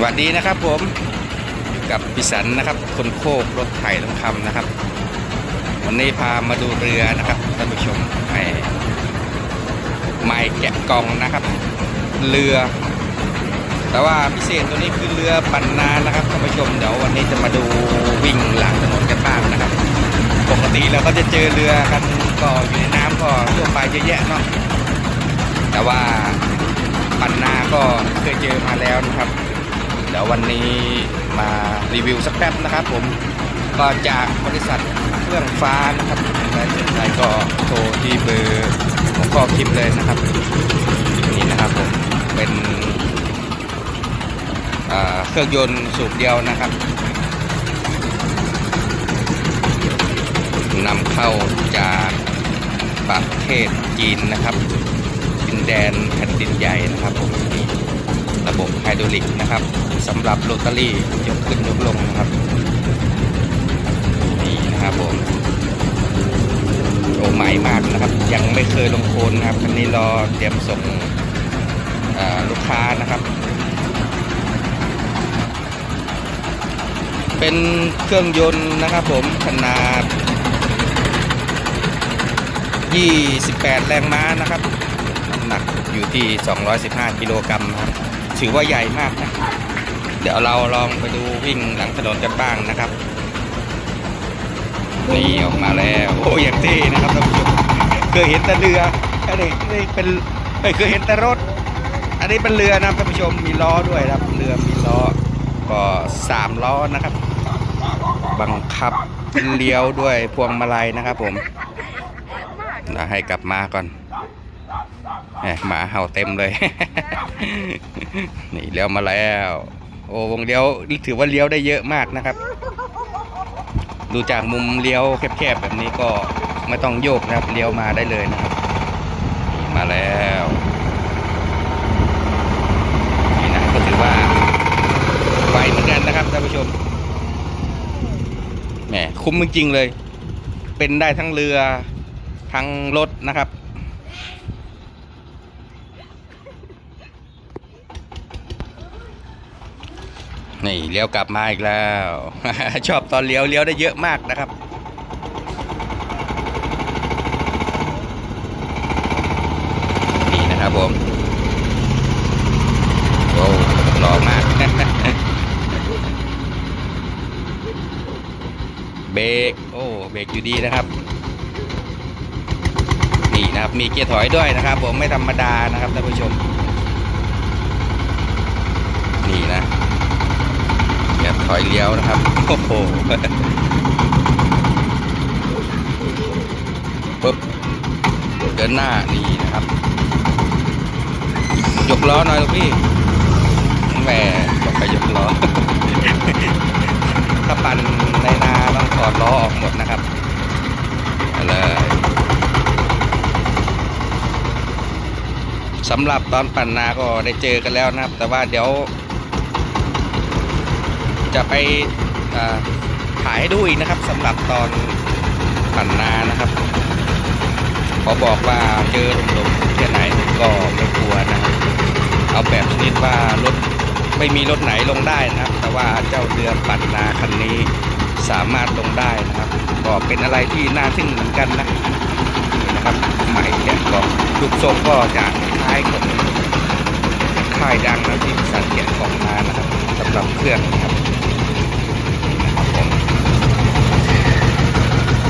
สวัสดีนะครับผมกับพิสันนะครับ คนโคกรถไถทองคำนะครับ วันนี้พามาดูเรือนะครับท่านผู้ชมไอ้ไม้แกะกล่องนะครับ เรือ แต่ว่าพิเศษตัวนี้คือเรือปั่นนานะครับท่านผู้ชมเดี๋ยววันนี้จะมาดูวิ่งหลังถนนกันบ้างนะครับ ปกติเราก็จะเจอเรือกันก็อยู่ในน้ำก็ทั่วไปเยอะแยะเนาะแต่ว่าปั่นนาก็เคยเจอมาแล้วนะครับ เดี๋ยววันนี้มารีวิวสักแป๊บนะครับ ผมก็จากบริษัทเครื่องฟ้านะครับใครสนใจก็โทรที่เบอร์หัวข้อคลิปเลยนะครับนี่นะครับผมเป็นเครื่องยนต์สูบเดียวนะครับนำเข้าจากประเทศจีนนะครับดินแดนแผ่นดินใหญ่นะครับผมนี่ ระบบไฮดรอลิกนะครับสำหรับโรตารี่ยกขึ้นยกลงนะครับนี่นะครับผมโอ้ใหม่มากนะครับ ยังไม่เคยลงโคนนะครับคันนี้รอเตรียมส่งลูกค้านะครับ เป็นเครื่องยนต์นะครับผมขนาด 28 แรงม้านะครับ หนักอยู่ที่ 215 กิโลกรัมครับ ถือว่าใหญ่มากนะ เดี๋ยวเราลองไปดูวิ่งหลังถนนกันบ้างนะครับ นี่ออกมาแล้วโอ้อย่างที่นะครับท่านผู้ชมเคยเห็นแต่เรืออันนี้นี่เป็นเอ้ยเคยเห็นแต่รถ อันนี้เป็นเรือนะท่านผู้ชมมีล้อด้วยครับ เรือมีล้อก็สามล้อนะครับ บังคับเลี้ยวด้วยพวงมาลัยนะครับผมให้กลับมาก่อน หมาเห่าเต็มเลย นี่เลี้ยวมาแล้ว โอ้วงเลี้ยวถือว่าเลี้ยวได้เยอะมากนะครับ ดูจากมุมเลี้ยวแคบๆแบบนี้ก็ไม่ต้องโยกนะครับเลี้ยวมาได้เลยนะครับมาแล้วนี่นะก็ถือว่าไวเหมือนกันนะครับท่านผู้ชมแหมคุ้มจริงๆเลย เป็นได้ทั้งเรือทั้งรถนะครับ นี่เลี้ยวกลับมาอีกแล้ว ชอบตอนเลี้ยวเลี้ยวได้เยอะมากนะครับ นี่นะครับผมโอ้หล่อมาก เบรกโอ้เบรกอยู่ดีนะครับ นี่นะครับมีเกียร์ถอยด้วยนะครับ ผมไม่ธรรมดานะครับท่านผู้ชม นี่นะ เกียร์ ถอยเลี้ยวนะครับ โอ้โหปุ๊บเดินหน้านี่นะครับ ยกล้อหน่อยลูกพี่แหมบอกไปยกล้อ ถ้าปั่นในนาต้องถอดล้อออกหมดนะครับเอาเลยสำหรับตอนปั่นนาก็ได้เจอกันแล้วนะครับ แต่ว่าเดี๋ยว จะไปอ่าถ่ายให้ดูอีกนะครับสำหรับตอนปั่นนานะครับขอบอกว่าเจอหลมๆแค่ไหนก็ไม่กลัวนะครับเอาแบบชนิดว่ารถไม่มีรถไหนลงได้นะครับ แต่ว่าเจ้าเรือปั่นนาคันนี้สามารถลงได้นะครับ ก็เป็นอะไรที่น่าทึ่งเหมือนกันนะนะครับใหมายแกะก็ลูกทรงก็จะคล้ายของค่ายดังนะที่สันแกะของมานะครับสำหรับเครื่องนะครับ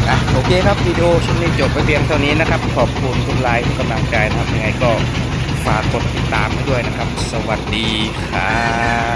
อะ โอเคครับวิดีโอชิ้นนี้จบไปเพียงเท่านี้นะครับ ขอบคุณทุกไลค์ทุกกำลังใจนะครับยังไงก็ฝากกดติดตามให้ด้วยนะครับ สวัสดีครับ